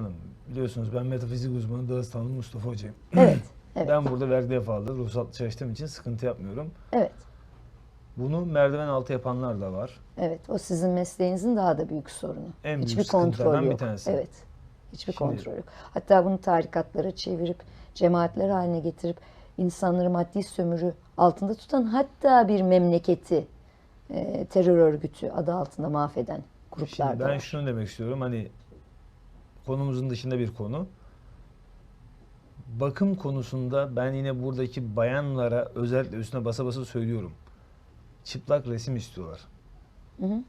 Hanım biliyorsunuz ben metafizik uzmanı Dağıstanlı Mustafa Hoca'yım. Evet. Evet. Ben burada vergi defalı ruhsatlı çalıştığım için sıkıntı yapmıyorum. Evet. Bunu merdiven altı yapanlar da var. Evet. O sizin mesleğinizin daha da büyük sorunu. En büyük Hiçbir kontrol sıkıntılardan bir yok. tanesi. Evet. Hiçbir Şimdi- kontrol yok. Hatta bunu tarikatlara çevirip cemaatler haline getirip insanları maddi sömürü altında tutan hatta bir memleketi e, terör örgütü adı altında mahveden gruplar Şimdi ben var. şunu demek istiyorum hani konumuzun dışında bir konu. Bakım konusunda ben yine buradaki bayanlara özellikle üstüne basa basa söylüyorum. Çıplak resim istiyorlar. Hı hı.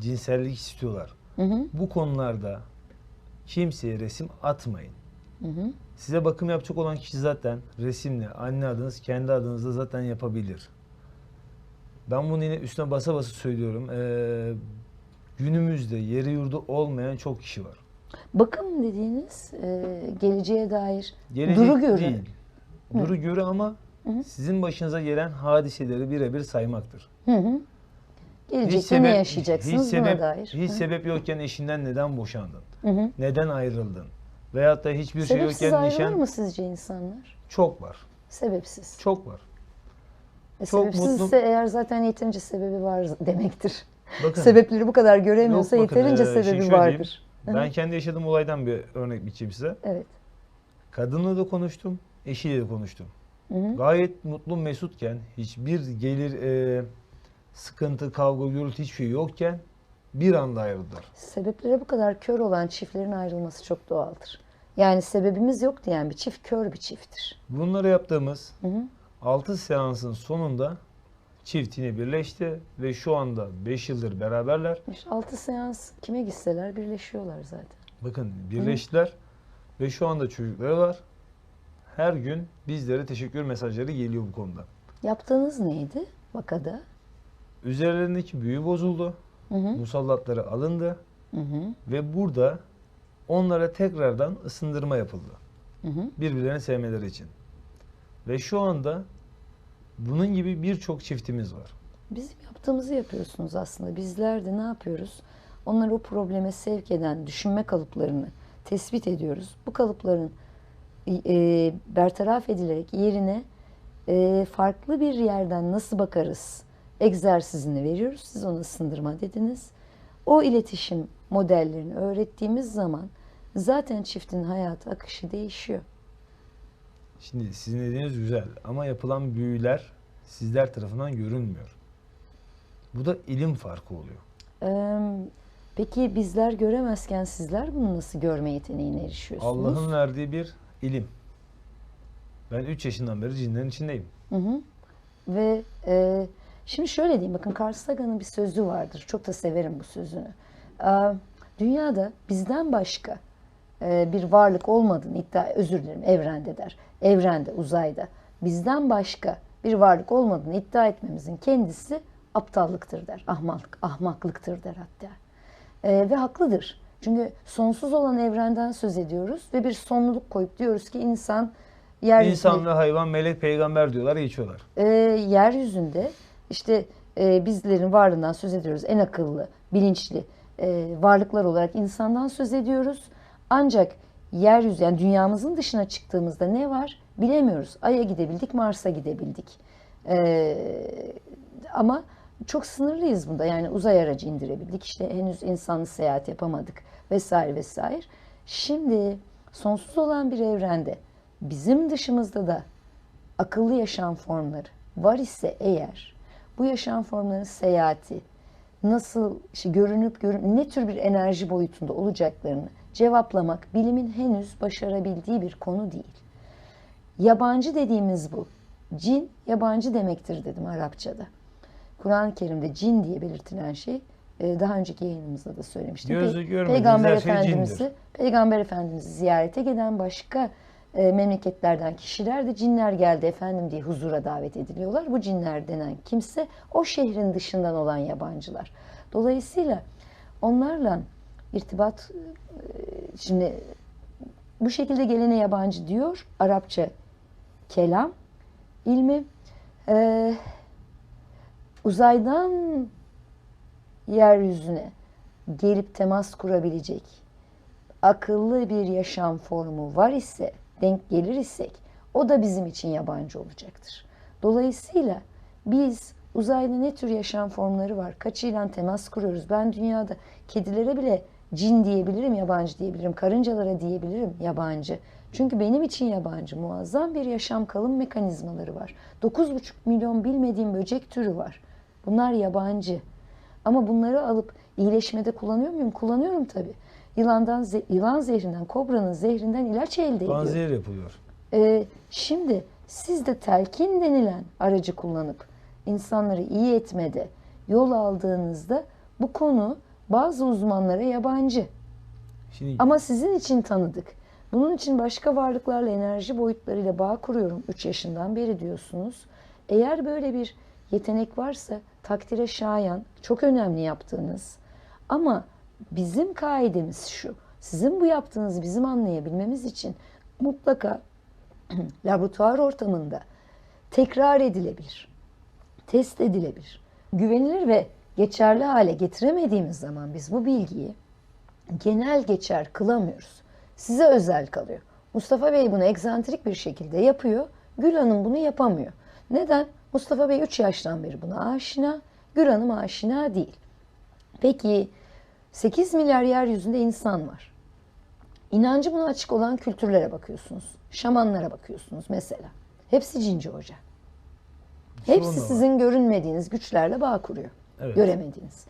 Cinsellik istiyorlar. Hı hı. Bu konularda kimseye resim atmayın. Hı hı. Size bakım yapacak olan kişi zaten resimle anne adınız kendi adınızda zaten yapabilir. Ben bunu yine üstüne basa basa söylüyorum. Ee, günümüzde yeri yurdu olmayan çok kişi var. Bakım dediğiniz e, geleceğe dair Gelecek duru görü. değil. Duru görü ama sizin başınıza gelen hadiseleri birebir saymaktır. Hı hı. Gelecekte ne yaşayacaksınız hiç buna sebep, dair. Hiç Hı. sebep yokken eşinden neden boşandın? Hı hı. Neden ayrıldın? Veyahut da hiçbir şey Sebepsiz yokken ayrılır nişan mı sizce insanlar? çok var. Sebepsiz. Çok var. E, çok sebepsizse mutlu- eğer zaten yeterince sebebi var demektir. Bakın Sebepleri bu kadar göremiyorsa Yok, bakın, yeterince e, sebebi şöyle diyeyim. Ben kendi yaşadığım olaydan bir örnek biçeyim size. Evet. Kadınla da konuştum, eşiyle de konuştum. Hı hı. Gayet mutlu mesutken, hiçbir gelir, e, sıkıntı, kavga, gürültü hiçbir şey yokken bir anda ayrıldılar. Sebeplere bu kadar kör olan çiftlerin ayrılması çok doğaldır. Yani sebebimiz yok diyen bir çift kör bir çifttir. Bunları yaptığımız Hı hı. 6 seansın sonunda çift yine birleşti ve şu anda 5 yıldır beraberler. İşte altı seans kime gitseler birleşiyorlar zaten. Bakın birleştiler ve şu anda çocukları var. Her gün bizlere teşekkür mesajları geliyor bu konuda. Yaptığınız neydi vakada? Üzerlerindeki büyü bozuldu. Hı hı. Musallatları alındı Hı hı. ve burada onlara tekrardan ısındırma yapıldı. Hı hı. Birbirlerini sevmeleri için. Ve şu anda bunun gibi birçok çiftimiz var. Bizim yaptığımızı yapıyorsunuz aslında. Bizler de ne yapıyoruz? Onları o probleme sevk eden düşünme kalıplarını tespit ediyoruz. Bu kalıpların e, bertaraf edilerek yerine e, farklı bir yerden nasıl bakarız egzersizini veriyoruz. Siz ona sındırma dediniz. O iletişim modellerini öğrettiğimiz zaman zaten çiftin hayat akışı değişiyor. Şimdi sizin dediğiniz güzel ama yapılan büyüler sizler tarafından görünmüyor. Bu da ilim farkı oluyor. Ee, Peki bizler göremezken sizler bunu nasıl görme yeteneğine erişiyorsunuz? Allah'ın verdiği bir ilim. Ben 3 yaşından beri cinlerin içindeyim. Hı hı. Ve e, şimdi şöyle diyeyim bakın Carl Sagan'ın bir sözü vardır. Çok da severim bu sözünü. Aa, dünyada bizden başka bir varlık olmadığını iddia, özür dilerim evrende der. Evrende, uzayda bizden başka bir varlık olmadığını iddia etmemizin kendisi aptallıktır der. Ahmaklık, ahmaklıktır der hatta. E, ve haklıdır. Çünkü sonsuz olan evrenden söz ediyoruz ve bir sonluluk koyup diyoruz ki insan yeryüzünde İnsan ve hayvan, melek, peygamber diyorlar, geçiyorlar. e, yeryüzünde işte e, bizlerin varlığından söz ediyoruz. En akıllı, bilinçli e, varlıklar olarak insandan söz ediyoruz. Ancak yeryüzü yani dünyamızın dışına çıktığımızda ne var bilemiyoruz. Ay'a gidebildik, Mars'a gidebildik. E, ama çok sınırlıyız bunda. Yani uzay aracı indirebildik. İşte henüz insanlı seyahat yapamadık vesaire vesaire. Şimdi sonsuz olan bir evrende bizim dışımızda da akıllı yaşam formları var ise eğer bu yaşam formlarının seyahati nasıl işte görünüp görün ne tür bir enerji boyutunda olacaklarını cevaplamak bilimin henüz başarabildiği bir konu değil. Yabancı dediğimiz bu. Cin yabancı demektir dedim Arapçada. Kur'an-ı Kerim'de cin diye belirtilen şey e, daha önceki yayınımızda da söylemiştim. Görmediğiniz Peygamber her şey Efendimiz'i cindir. Peygamber Efendimiz'i ziyarete gelen başka e, memleketlerden kişiler de cinler geldi efendim diye huzura davet ediliyorlar. Bu cinler denen kimse o şehrin dışından olan yabancılar. Dolayısıyla onlarla irtibat e, şimdi bu şekilde gelene yabancı diyor Arapça kelam ilmi e, uzaydan yeryüzüne gelip temas kurabilecek akıllı bir yaşam formu var ise, denk gelir isek o da bizim için yabancı olacaktır. Dolayısıyla biz uzayda ne tür yaşam formları var? Kaçıyla temas kuruyoruz? Ben dünyada kedilere bile cin diyebilirim, yabancı diyebilirim. Karıncalara diyebilirim, yabancı. Çünkü benim için yabancı. Muazzam bir yaşam kalım mekanizmaları var. 9,5 milyon bilmediğim böcek türü var. Bunlar yabancı. Ama bunları alıp iyileşmede kullanıyor muyum? Kullanıyorum tabii. Yılandan, ze- yılan zehrinden, kobranın zehrinden ilaç elde ediyorum. Panzehir yapılıyor. Ee, şimdi siz de telkin denilen aracı kullanıp insanları iyi etmede yol aldığınızda bu konu bazı uzmanlara yabancı. Şimdi Ama sizin için tanıdık. Bunun için başka varlıklarla enerji boyutlarıyla bağ kuruyorum 3 yaşından beri diyorsunuz. Eğer böyle bir yetenek varsa takdire şayan, çok önemli yaptığınız. Ama bizim kaidemiz şu. Sizin bu yaptığınızı bizim anlayabilmemiz için mutlaka laboratuvar ortamında tekrar edilebilir. Test edilebilir. Güvenilir ve geçerli hale getiremediğimiz zaman biz bu bilgiyi genel geçer kılamıyoruz. Size özel kalıyor. Mustafa Bey bunu egzantrik bir şekilde yapıyor. Gül Hanım bunu yapamıyor. Neden? Mustafa Bey 3 yaştan beri buna aşina. Gül Hanım aşina değil. Peki 8 milyar yeryüzünde insan var. İnancı buna açık olan kültürlere bakıyorsunuz. Şamanlara bakıyorsunuz mesela. Hepsi cinci hoca. Hepsi sizin görünmediğiniz güçlerle bağ kuruyor. Evet. Göremediğiniz.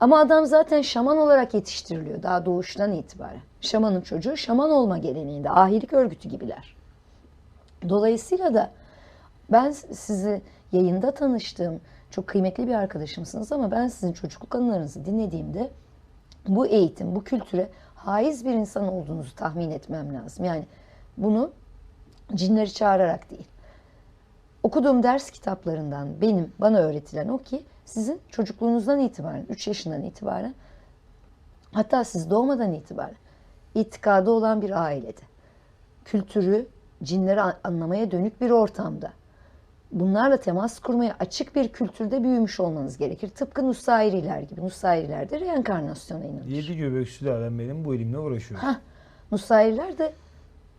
Ama adam zaten şaman olarak yetiştiriliyor daha doğuştan itibaren. Şamanın çocuğu şaman olma geleneğinde ahilik örgütü gibiler. Dolayısıyla da ben sizi yayında tanıştığım çok kıymetli bir arkadaşımsınız ama ben sizin çocukluk anılarınızı dinlediğimde bu eğitim, bu kültüre haiz bir insan olduğunuzu tahmin etmem lazım. Yani bunu cinleri çağırarak değil. Okuduğum ders kitaplarından benim bana öğretilen o ki sizin çocukluğunuzdan itibaren, 3 yaşından itibaren hatta siz doğmadan itibaren itikadı olan bir ailede, kültürü, cinleri an- anlamaya dönük bir ortamda, bunlarla temas kurmaya açık bir kültürde büyümüş olmanız gerekir. Tıpkı Nusairiler gibi. Nusairiler de reenkarnasyona inanır. Yedi göbek sülalen benim bu elimle uğraşıyor. Hah, Nusairiler de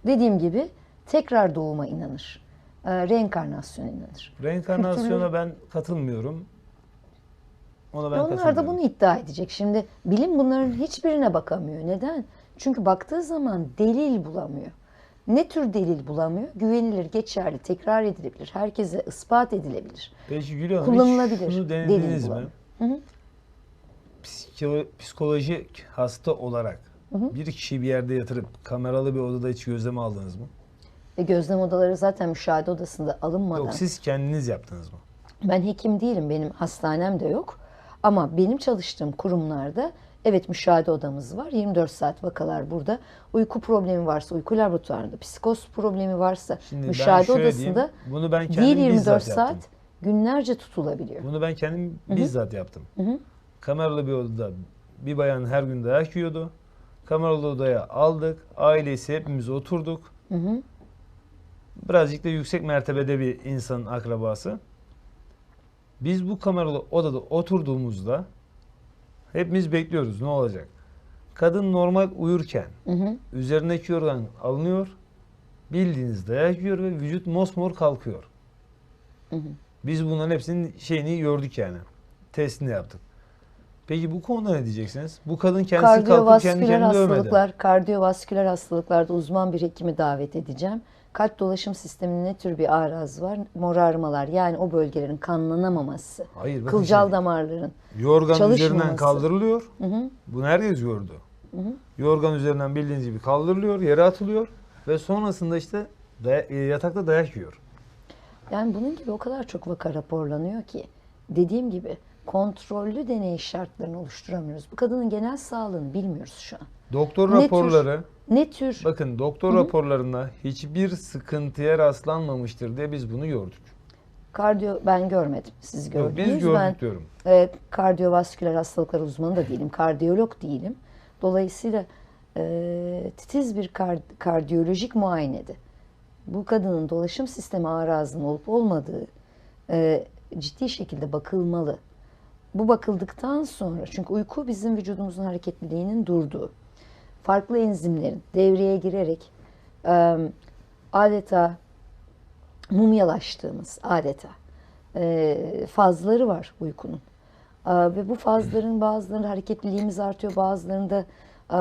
dediğim gibi tekrar doğuma inanır. Ee, reenkarnasyona inanır. Reenkarnasyona ben katılmıyorum. Ona ben Onlar da bunu iddia edecek. Şimdi bilim bunların hiçbirine bakamıyor. Neden? Çünkü baktığı zaman delil bulamıyor. Ne tür delil bulamıyor? Güvenilir, geçerli, tekrar edilebilir, herkese ispat edilebilir. Peki Gül Hanım Kullanılabilir. şunu Delil mi? Hı hı. Psiko- psikolojik hasta olarak bir kişiyi bir yerde yatırıp kameralı bir odada hiç gözleme aldınız mı? E, gözlem odaları zaten müşahede odasında alınmadan. Yok siz kendiniz yaptınız mı? Ben hekim değilim, benim hastanem de yok. Ama benim çalıştığım kurumlarda evet müşahede odamız var. 24 saat vakalar burada. Uyku problemi varsa uyku laboratuvarında, psikoz problemi varsa Şimdi müşahede odasında diyeyim, bunu ben değil 24 bizzat saat yaptım. günlerce tutulabiliyor. Bunu ben kendim bizzat yaptım. hı. Kameralı bir odada bir bayan her gün dayak yiyordu. Kameralı odaya aldık. Ailesi hepimiz oturduk. Hı hı. Birazcık da yüksek mertebede bir insanın akrabası. Biz bu kameralı odada oturduğumuzda hepimiz bekliyoruz ne olacak. Kadın normal uyurken Hı hı. üzerindeki yorgan alınıyor. Bildiğiniz dayak yiyor ve vücut mosmor kalkıyor. Hı hı. Biz bunların hepsinin şeyini gördük yani. Testini yaptık. Peki bu konuda ne diyeceksiniz? Bu kadın kendisi kalkıp kendi kendini dövmedi. hastalıklar, kardiyovasküler hastalıklarda uzman bir hekimi davet edeceğim. Kalp dolaşım sisteminde ne tür bir araz var? Morarmalar yani o bölgelerin kanlanamaması. Hayır Kılcal şimdi, damarların. Yorgan üzerinden kaldırılıyor. Hı hı. Bunu herkes gördü. Yorgan üzerinden bildiğiniz gibi kaldırılıyor, yere atılıyor ve sonrasında işte daya- e, yatakta dayak yiyor. Yani bunun gibi o kadar çok vaka raporlanıyor ki dediğim gibi kontrollü deney şartlarını oluşturamıyoruz. Bu kadının genel sağlığını bilmiyoruz şu an. Doktor Ne tür- raporları, Ne tür bakın doktor raporlarında hiçbir sıkıntıya rastlanmamıştır diye biz bunu gördük. kardiyo ben görmedim. Siz Yok, gördünüz. biz gördük ben diyorum. e, kardiyovasküler hastalıklar uzmanı da değilim. Kardiyolog değilim. Dolayısıyla e, titiz bir kar- kardiyolojik muayenede bu kadının dolaşım sistemi arazının olup olmadığı e, ciddi şekilde bakılmalı. Bu bakıldıktan sonra çünkü uyku bizim vücudumuzun hareketliliğinin durduğu. farklı enzimlerin devreye girerek e, adeta mumyalaştığımız adeta e, fazları var uykunun. E, ve bu fazların bazılarında hareketliliğimiz artıyor, bazılarında e,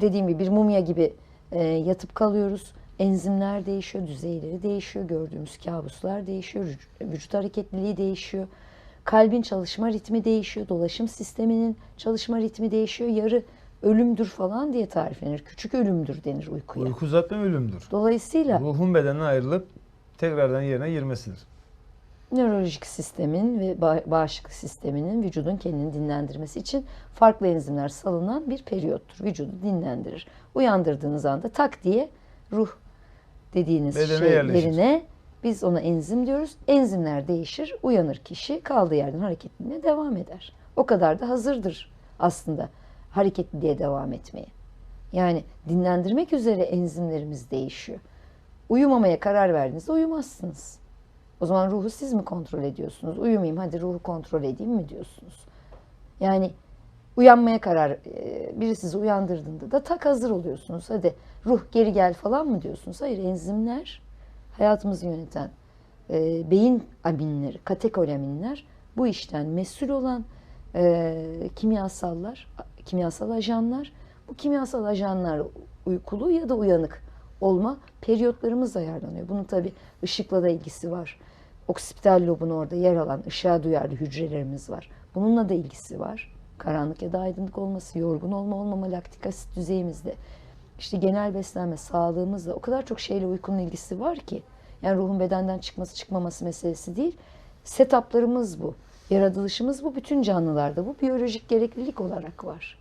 dediğim gibi bir mumya gibi e, yatıp kalıyoruz. Enzimler değişiyor, düzeyleri değişiyor, gördüğümüz kabuslar değişiyor, vüc- vücut hareketliliği değişiyor. Kalbin çalışma ritmi değişiyor, dolaşım sisteminin çalışma ritmi değişiyor. Yarı ölümdür falan diye tariflenir. Küçük ölümdür denir uykuya. Uyku zaten ölümdür. Dolayısıyla Ruhun bedenden ayrılıp tekrardan yerine girmesidir. nörolojik sistemin ve ba- bağışıklık sisteminin vücudun kendini dinlendirmesi için farklı enzimler salınan bir periyottur. Vücudu dinlendirir. Uyandırdığınız anda tak diye ruh dediğiniz Bedene şey yerleşir. yerine biz ona enzim diyoruz. Enzimler değişir, uyanır kişi kaldığı yerden hareketliliğine devam eder. O kadar da hazırdır aslında hareketliliğe devam etmeye. Yani dinlendirmek üzere enzimlerimiz değişiyor. Uyumamaya karar verdiğinizde uyumazsınız. O zaman ruhu siz mi kontrol ediyorsunuz? Uyumayayım hadi ruhu kontrol edeyim mi diyorsunuz? Yani uyanmaya karar, e, biri sizi uyandırdığında da tak hazır oluyorsunuz. Hadi ruh geri gel falan mı diyorsunuz? Hayır enzimler hayatımızı yöneten e, beyin aminleri, katekolaminler bu işten mesul olan e, kimyasallar, kimyasal ajanlar. Bu kimyasal ajanlar uykulu ya da uyanık olma periyotlarımız ayarlanıyor. Bunun tabi ışıkla da ilgisi var. Oksipital lobun orada yer alan ışığa duyarlı hücrelerimiz var. Bununla da ilgisi var. Karanlık ya da aydınlık olması, yorgun olma olmama, laktik asit düzeyimizde. İşte genel beslenme, sağlığımızla o kadar çok şeyle uykunun ilgisi var ki. Yani ruhun bedenden çıkması çıkmaması meselesi değil. Setuplarımız bu. Yaratılışımız bu. Bütün canlılarda bu. Biyolojik gereklilik olarak var.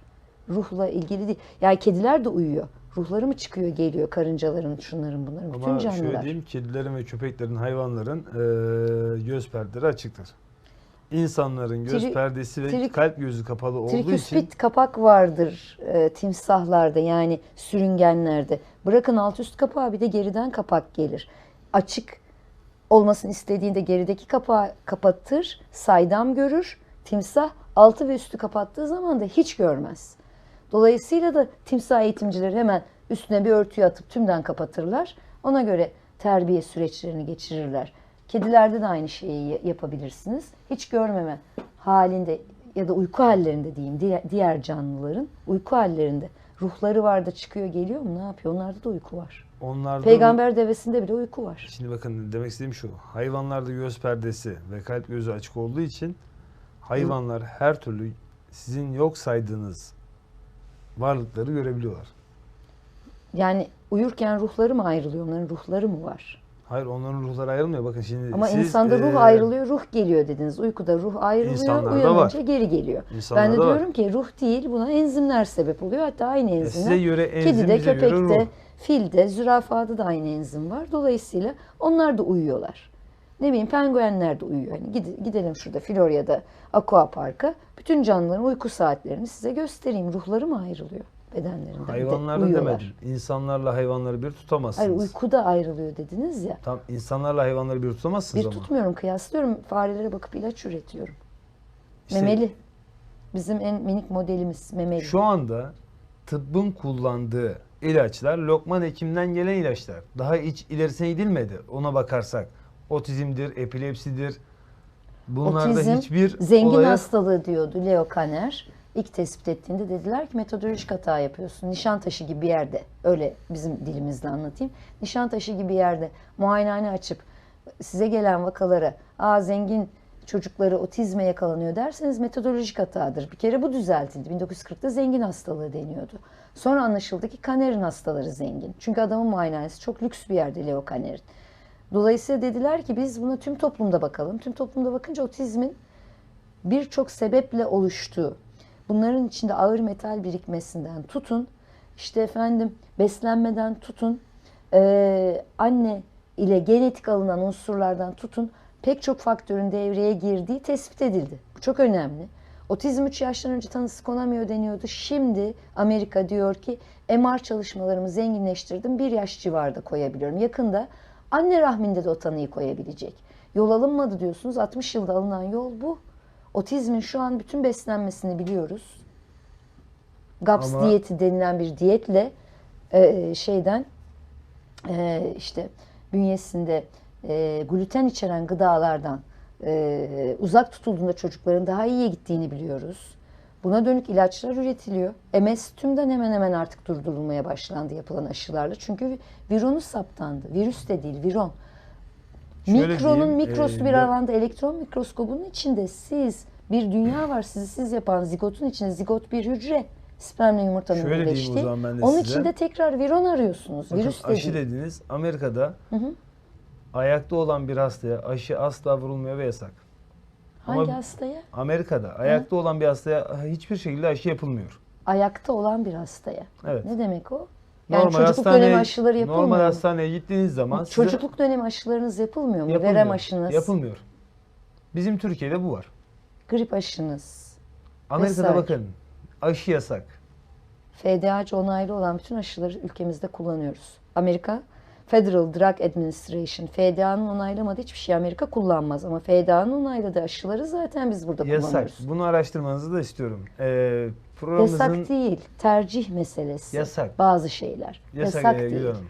Ruhla ilgili değil. Yani kediler de uyuyor. Ruhları mı çıkıyor geliyor karıncaların, şunların bunların. Bütün Ama şöyle canlılar. diyeyim kedilerin ve köpeklerin, hayvanların eee, göz perdeleri açıktır. İnsanların göz Tri- perdesi ve trik- kalp gözü kapalı olduğu için Triküspit kapak vardır e, timsahlarda yani sürüngenlerde. Bırakın alt üst kapağı bir de geriden kapak gelir. Açık olmasını istediğinde gerideki kapağı kapatır, saydam görür. Timsah altı ve üstü kapattığı zaman da hiç görmez. Dolayısıyla da timsah eğitimcileri hemen üstüne bir örtüyü atıp tümden kapatırlar. Ona göre terbiye süreçlerini geçirirler. Kedilerde de aynı şeyi yapabilirsiniz. Hiç görmeme halinde ya da uyku hallerinde diyeyim diğer, diğer canlıların uyku hallerinde ruhları var da çıkıyor geliyor mu ne yapıyor? Onlarda da uyku var. onlarda Peygamber devesinde bile uyku var. Şimdi bakın demek istediğim şu. Hayvanlarda göz perdesi ve kalp gözü açık olduğu için hayvanlar her türlü sizin yok saydığınız varlıkları görebiliyorlar. Yani uyurken ruhları mı ayrılıyor? Onların ruhları mı var? Hayır onların ruhları ayrılmıyor. Bakın şimdi Ama siz, insanda ruh eee, ayrılıyor, ruh geliyor dediniz. Uykuda ruh ayrılıyor, uyanınca var. geri geliyor. insanlarda ben de var. diyorum ki ruh değil, buna enzimler sebep oluyor. Hatta aynı enzimler. size göre enzim, Kedide, bize göre ruh. köpekte, filde, zürafada da aynı enzim var. Dolayısıyla onlar da uyuyorlar. Ne bileyim penguenler de uyuyor. Hani gide- gidelim şurada Florya'da Aqua Park'a. Bütün canlıların uyku saatlerini size göstereyim. Ruhları mı ayrılıyor bedenlerinden? Bir de Hayvanlarda uyuyorlar. demedim. İnsanlarla hayvanları bir tutamazsınız. Hayır uykuda ayrılıyor dediniz ya. Tam insanlarla hayvanları bir tutamazsınız Bir ama. tutmuyorum, kıyaslıyorum. Farelere bakıp ilaç üretiyorum. İşte Memeli. Bizim en minik modelimiz memeli. Şu anda tıbbın kullandığı ilaçlar Lokman Hekim'den gelen ilaçlar. Daha hiç ilerisine gidilmedi ona bakarsak. Otizmdir, epilepsidir. Bunlarda Otizm, hiçbir Zengin olaya hastalığı diyordu Leo Kanner. İlk tespit ettiğinde dediler ki metodolojik hata yapıyorsun. Nişantaşı gibi bir yerde, öyle bizim dilimizle anlatayım. Nişantaşı gibi bir yerde muayenehane açıp size gelen vakalara aa zengin çocukları otizme yakalanıyor derseniz metodolojik hatadır. Bir kere bu düzeltildi. 1940'ta zengin hastalığı deniyordu. Sonra anlaşıldı ki Kanner'in hastaları zengin. Çünkü adamın muayenehanesi çok lüks bir yerde Leo Kanner'in. Dolayısıyla dediler ki biz buna tüm toplumda bakalım. Tüm toplumda bakınca otizmin birçok sebeple oluştuğu, bunların içinde ağır metal birikmesinden tutun, işte efendim beslenmeden tutun, eee, anne ile genetik alınan unsurlardan tutun, pek çok faktörün devreye girdiği tespit edildi. Bu çok önemli. Otizm 3 yaştan önce tanısı konamıyor deniyordu. Şimdi Amerika diyor ki MR çalışmalarımı zenginleştirdim. Bir yaş civarında koyabiliyorum. Yakında anne rahminde de o tanıyı koyabilecek. Yol alınmadı diyorsunuz. 60 yılda alınan yol bu. Otizmin şu an bütün beslenmesini biliyoruz. GAPS Ama- diyeti denilen bir diyetle e, şeyden e, işte bünyesinde e, gluten içeren gıdalardan e, uzak tutulduğunda çocukların daha iyiye gittiğini biliyoruz. Buna dönük ilaçlar üretiliyor. MS tümden hemen hemen artık durdurulmaya başlandı yapılan aşılarla. Çünkü vironu saptandı. Virüs de değil, viron. Şöyle Mikronun diyeyim, mikrosu e, bir alanda elektron mikroskobunun içinde siz bir dünya var sizi siz yapan zigotun içinde zigot bir hücre spermle yumurtanın Şöyle diyeyim o birleştiği. zaman ben de Onun size. içinde tekrar viron arıyorsunuz. Bakın Virüs aşı dediniz. Amerika'da Hı hı. ayakta olan bir hastaya aşı asla vurulmuyor ve yasak. Hangi Ama- hastaya? Amerika'da ayakta olan bir hastaya hiçbir şekilde aşı yapılmıyor. Ayakta olan bir hastaya. Evet. Ne demek o? Yani Normal çocukluk dönemi aşıları yapılmıyor Normal mu? hastaneye gittiğiniz zaman size Çocukluk dönemi aşılarınız yapılmıyor mu? yapılmıyor. Verem aşınız, Yapılmıyor. Bizim Türkiye'de bu var. grip aşınız, Amerika'da Vesaire. bakın aşı yasak. FDA'cı onaylı olan bütün aşıları ülkemizde kullanıyoruz. Amerika Federal Drug Administration, FDA'nın onaylamadığı hiçbir şey Amerika kullanmaz. Ama FDA'nın onayladığı aşıları zaten biz burada Yasak. kullanıyoruz. Bunu araştırmanızı da istiyorum. Ee, programımızın Yasak değil, tercih meselesi. Yasak. Bazı şeyler. Yasak, Yasak, e, Gül değil. Hanım.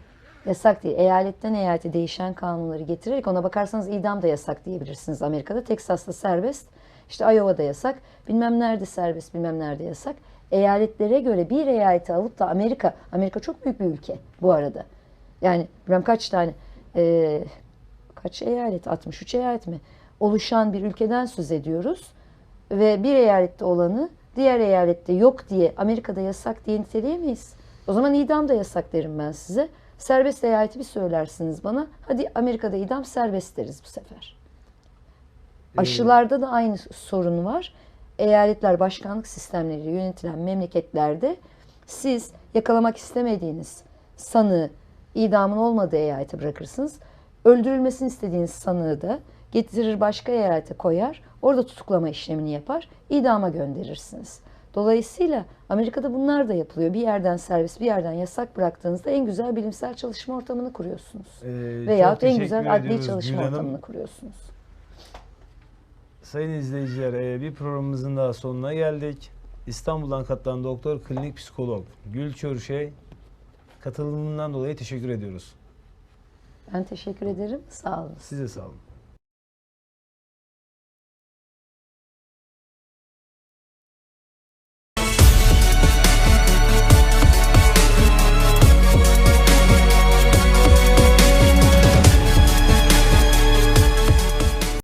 Yasak değil. Eyaletten eyalete değişen kanunları getirerek ona bakarsanız idam da yasak diyebilirsiniz Amerika'da. Teksas'ta serbest, işte Iowa'da yasak, bilmem nerede serbest, bilmem nerede yasak. Eyaletlere göre bir eyaleti alıp da Amerika, Amerika çok büyük bir ülke bu arada. Yani bilmem kaç tane, eee, kaç eyalet, 63 eyalet mi? Oluşan bir ülkeden söz ediyoruz. Ve bir eyalette olanı diğer eyalette yok diye Amerika'da yasak diye niteleyemeyiz. O zaman idam da yasak derim ben size. Serbest eyaleti bir söylersiniz bana. Hadi Amerika'da idam serbest deriz bu sefer. Ee, Aşılarda da aynı sorun var. Eyaletler başkanlık sistemleriyle yönetilen memleketlerde siz yakalamak istemediğiniz sanığı idamın olmadığı eyalete bırakırsınız. Öldürülmesini istediğiniz sanığı da getirir başka eyalete koyar. Orada tutuklama işlemini yapar. idama gönderirsiniz. Dolayısıyla Amerika'da bunlar da yapılıyor. Bir yerden serbest, bir yerden yasak bıraktığınızda en güzel bilimsel çalışma ortamını kuruyorsunuz. Ee, çok en güzel adli çalışma Gül ortamını kuruyorsunuz. Sayın izleyiciler e, bir programımızın daha sonuna geldik. İstanbul'dan katılan doktor klinik psikolog Gül Çörüşey katılımından dolayı teşekkür ediyoruz. Ben teşekkür ederim. Sağ olun. Size sağ olun.